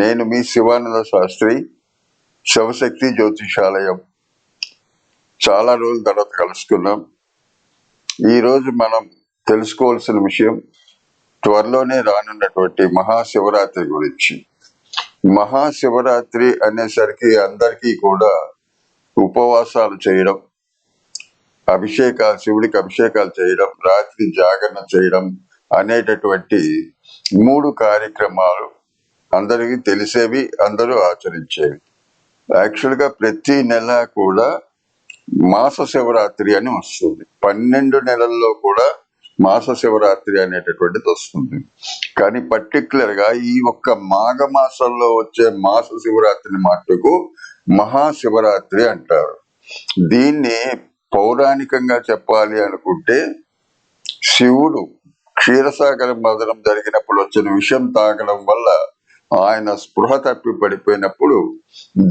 నేను మీ శివానంద శాస్త్రి శివశక్తి జ్యోతిషాలయం. చాలా రోజుల తర్వాత కలుసుకున్నాం. ఈరోజు మనం తెలుసుకోవాల్సిన విషయం త్వరలోనే రానున్నటువంటి మహాశివరాత్రి గురించి. మహాశివరాత్రి అనేసరికి అందరికీ కూడా ఉపవాసాలు చేయడం అభిషేకాలు శివుడికి అభిషేకాలు చేయడం రాత్రి జాగరణ చేయడం అనేటటువంటి మూడు కార్యక్రమాలు అందరికీ తెలిసేవి అందరూ ఆచరించేవి. యాక్చువల్గా ప్రతి నెల కూడా మాస శివరాత్రి అని వస్తుంది. పన్నెండు నెలల్లో కూడా మాస శివరాత్రి అనేటటువంటిది వస్తుంది. కానీ పర్టికులర్గా ఈ ఒక్క మాఘ మాసంలో వచ్చే మాస శివరాత్రిని మట్టుకు మహాశివరాత్రి అంటారు. దీన్ని పౌరాణికంగా చెప్పాలి అనుకుంటే శివుడు క్షీరసాగర మదనం జరిగినప్పుడు వచ్చిన విషయం తాగడం వల్ల ఆయన స్పృహ తప్పి పడిపోయినప్పుడు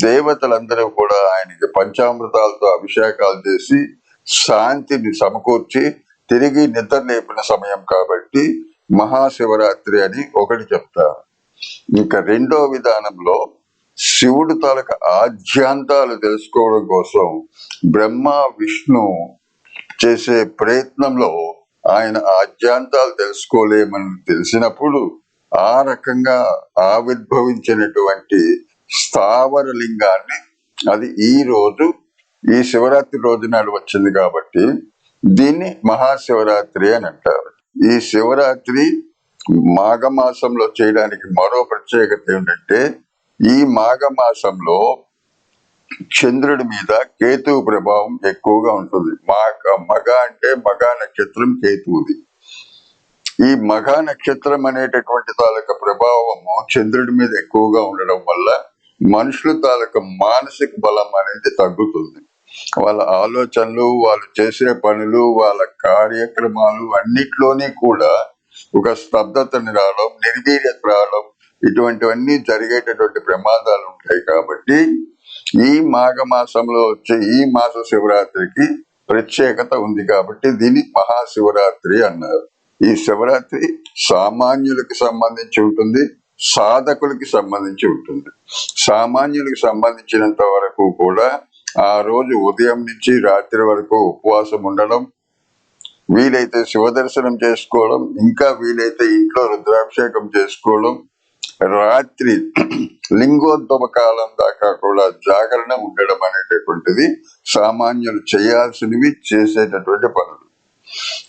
దేవతలందరూ కూడా ఆయనకి పంచామృతాలతో అభిషేకాలు చేసి శాంతిని సమకూర్చి తిరిగి నిద్ర లేపిన సమయం కాబట్టి మహాశివరాత్రి అని ఒకటి చెప్తారు ఇంకా రెండో విధానంలో శివుడు తాలూకు ఆద్యాంతాలు తెలుసుకోవడం కోసం బ్రహ్మ విష్ణు చేసే ప్రయత్నంలో ఆయన ఆద్యాంతాలు తెలుసుకోలేమని తెలిసినప్పుడు ఆ రకంగా ఆవిర్భవించినటువంటి స్థావర లింగాన్ని అది ఈ రోజు ఈ శివరాత్రి రోజు నాడు వచ్చింది కాబట్టి దీన్ని మహాశివరాత్రి అని అంటారు. ఈ శివరాత్రి మాఘమాసంలో చేయడానికి మరో ప్రత్యేకత ఏంటంటే ఈ మాఘమాసంలో చంద్రుడి మీద కేతువు ప్రభావం ఎక్కువగా ఉంటుంది. మాఘ మగ అంటే మగ నక్షత్రం కేతువుది. ఈ మఘ నక్షత్రం అనేటటువంటి తాలూకా ప్రభావము చంద్రుడి మీద ఎక్కువగా ఉండడం వల్ల మనుషుల తాలూకా మానసిక బలం అనేది తగ్గుతుంది. వాళ్ళ ఆలోచనలు వాళ్ళు చేసే పనులు వాళ్ళ కార్యక్రమాలు అన్నిట్లోనే కూడా ఒక స్తబ్దతని రావడం నిర్వీర్యత రావడం ఇటువంటివన్నీ జరిగేటటువంటి ప్రమాదాలు ఉంటాయి కాబట్టి ఈ మాఘ మాసంలో వచ్చే ఈ మాస శివరాత్రికి ప్రత్యేకత ఉంది కాబట్టి దీన్ని మహాశివరాత్రి అన్నారు. ఈ శివరాత్రి సామాన్యులకు సంబంధించి ఉంటుంది సాధకులకి సంబంధించి ఉంటుంది. సామాన్యులకు సంబంధించినంత వరకు కూడా ఆ రోజు ఉదయం నుంచి రాత్రి వరకు ఉపవాసం ఉండడం వీలైతే శివ దర్శనం చేసుకోవడం ఇంకా వీలైతే ఇంట్లో రుద్రాభిషేకం చేసుకోవడం రాత్రి లింగోద్భవ కాలం దాకా కూడా జాగరణ ఉండడం అనేటటువంటిది సామాన్యులు చేయాల్సినవి చేసేటటువంటి పనులు.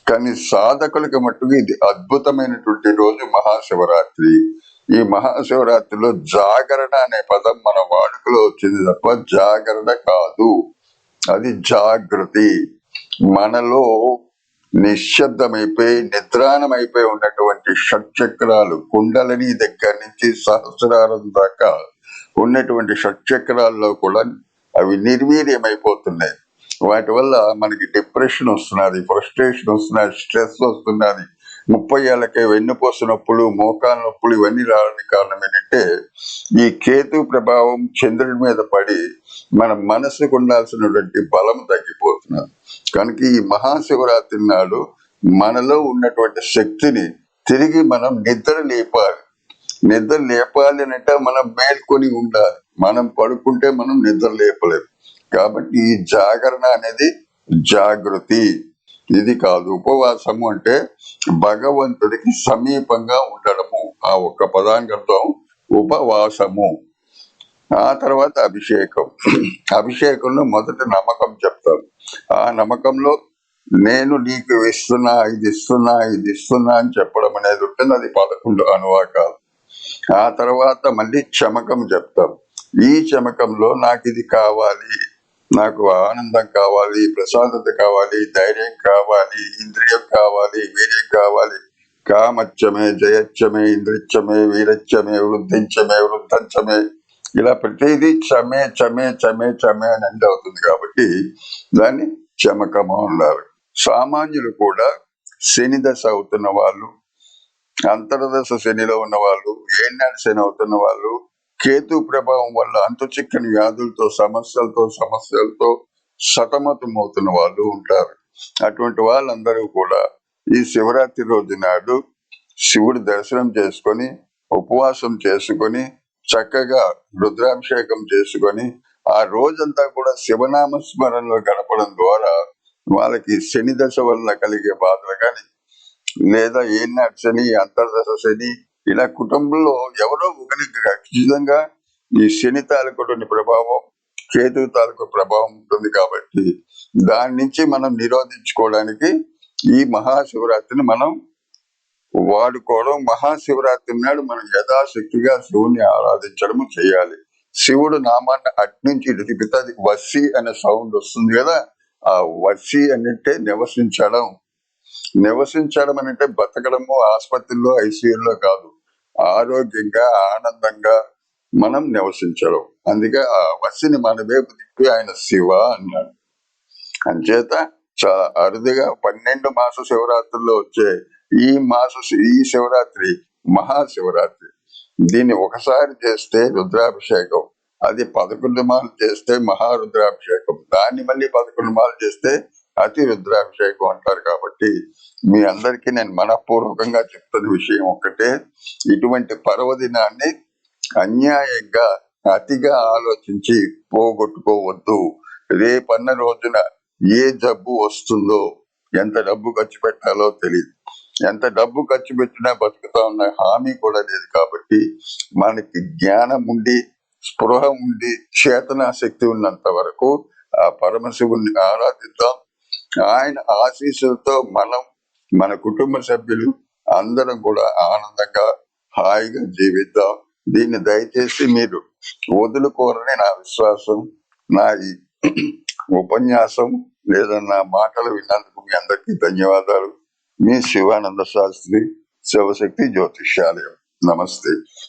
కానీ సాధకులకు మట్టుకు ఇది అద్భుతమైనటువంటి రోజు మహాశివరాత్రి. ఈ మహాశివరాత్రిలో జాగరణ అనే పదం మన వాడుకలో వచ్చింది తప్ప జాగరణ కాదు. అది జాగృతి. మనలో నిశ్శబ్దమైపోయి నిద్రాణమైపోయి ఉన్నటువంటి షట్చక్రాలు కుండలని దగ్గర నుంచి సహస్రారం దాకా ఉన్నటువంటి షట్చక్రాల్లో కూడా అవి నిర్వీర్యమైపోతున్నాయి. వాటి వల్ల మనకి డిప్రెషన్ వస్తున్నది ఫ్రస్ట్రేషన్ వస్తున్నది స్ట్రెస్ వస్తున్నది. ముప్పై ఏళ్ళకే వెన్నుపోసు నొప్పులు మోకాల నొప్పులు ఇవన్నీ రావడానికి కారణం ఏంటంటే ఈ కేతు ప్రభావం చంద్రుడి మీద పడి మన మనసుకు ఉండాల్సినటువంటి బలం తగ్గిపోతున్నది. కనుక ఈ మహాశివరాత్రి నాడు మనలో ఉన్నటువంటి శక్తిని తిరిగి మనం నిద్ర లేపాలి. నిద్ర లేపాలి అంటే మనం మేల్కొని ఉండాలి. మనం పడుకుంటే మనం నిద్ర లేపలేము కాబట్టి ఈ జాగరణ అనేది జాగృతి. ఇది కాదు ఉపవాసము అంటే భగవంతుడికి సమీపంగా ఉండడము. ఆ ఒక్క పదానికి అర్థం ఉపవాసము. ఆ తర్వాత అభిషేకం. అభిషేకంలో మొదట నమ్మకం చెప్తాను. ఆ నమ్మకంలో నేను నీకు ఇస్తున్నా ఇది ఇస్తున్నా ఇది ఇస్తున్నా అని చెప్పడం అనేది ఉంటుంది. అది పదకొండు అనువాకాలు. ఆ తర్వాత మళ్ళీ చమకం చెప్తాం ఈ చమకంలో నాకు ఇది కావాలి. నాకు ఆనందం కావాలి ప్రశాంతత కావాలి ధైర్యం కావాలి ఇంద్రియం కావాలి వీర్యం కావాలి. కామచ్చమే జయచ్చమే ఇంద్రిచ్చమే వీరచ్చమే వృద్ధించమే వృద్ధంచమే. ఇలా ప్రతిదీ చమే చమే చమే చమే అని ఎండ్ అవుతుంది కాబట్టి దాన్ని చమకము అన్నారు సామాన్యులు కూడా శని దశ అవుతున్న వాళ్ళు అంతర్దశ శనిలో ఉన్న వాళ్ళు ఏనాడు శని అవుతున్న వాళ్ళు కేతు ప్రభావం వల్ల అంతు చిక్కని వ్యాధులతో సమస్యలతో సమస్యలతో సతమతం అవుతున్న వాళ్ళు ఉంటారు. అటువంటి వాళ్ళందరూ కూడా ఈ శివరాత్రి రోజు నాడు శివుడి దర్శనం చేసుకొని ఉపవాసం చేసుకొని చక్కగా రుద్రాభిషేకం చేసుకొని ఆ రోజంతా కూడా శివనామ స్మరణలో గడపడం ద్వారా వాళ్ళకి శని దశ వల్ల కలిగే బాధలు కానీ లేదా ఏనాటి శని అంతర్దశ శని ఇలా కుటుంబంలో ఎవరో ఒకరి ఖచ్చితంగా ఈ శని తాలూకుని ప్రభావం కేతు తాలూకు ప్రభావం ఉంటుంది కాబట్టి దాని నుంచి మనం నిరోధించుకోవడానికి ఈ మహాశివరాత్రిని మనం వాడుకోవడం మహాశివరాత్రి నాడు మనం యథాశక్తిగా శివుని ఆరాధించడం చేయాలి. శివుడు నామాన్ని అట్నుంచి ఇటు తిప్పితే అది వస్సి అనే సౌండ్ వస్తుంది కదా ఆ వస్సి అంటే నివసించడం. నివసించడం అని అంటే బతకడము ఆసుపత్రిలో ఐసీయూలో కాదు. ఆరోగ్యంగా ఆనందంగా మనం నివసించడం అందుకే ఆ వసిని మన వైపు తిప్పి ఆయన శివ అన్నాడు. అంచేత చాలా అరుదుగా పన్నెండు మాస శివరాత్రుల్లో వచ్చే ఈ మాస శి- ఈ శివరాత్రి మహాశివరాత్రి. దీన్ని ఒకసారి చేస్తే రుద్రాభిషేకం అది పదకొండు మాలు చేస్తే మహారుద్రాభిషేకం దాన్ని మళ్ళీ పదకొండు మాలు చేస్తే అతి రుద్రాభిషేకం అంటారు కాబట్టి మీ అందరికీ నేను మనపూర్వకంగా చెప్తున్న విషయం ఒక్కటే. ఇటువంటి పర్వదినాన్ని అన్యాయంగా అతిగా ఆలోచించి పోగొట్టుకోవద్దు. రేపన్న రోజున ఏ జబ్బు వస్తుందో ఎంత డబ్బు ఖర్చు పెట్టాలో తెలియదు ఎంత డబ్బు ఖర్చు పెట్టినా బతుకుతా ఉన్న హామీ కూడా లేదు కాబట్టి మనకి జ్ఞానం ఉండి స్పృహ ఉండి చేతనా శక్తి ఉన్నంత వరకు ఆ పరమశివుణ్ణి ఆరాధిద్దాం. ఆయన ఆశీస్సులతో మనం మన కుటుంబ సభ్యులు అందరం కూడా ఆనందంగా హాయిగా జీవిద్దాం. దీన్ని దయచేసి మీరు వదులుకోరని నా విశ్వాసం నా ఈ ఉపన్యాసం లేదా నా మాటలు విన్నందుకు మీ అందరికీ ధన్యవాదాలు. మీ శివానంద శాస్త్రి శివశక్తి జ్యోతిష్యాలయం. నమస్తే.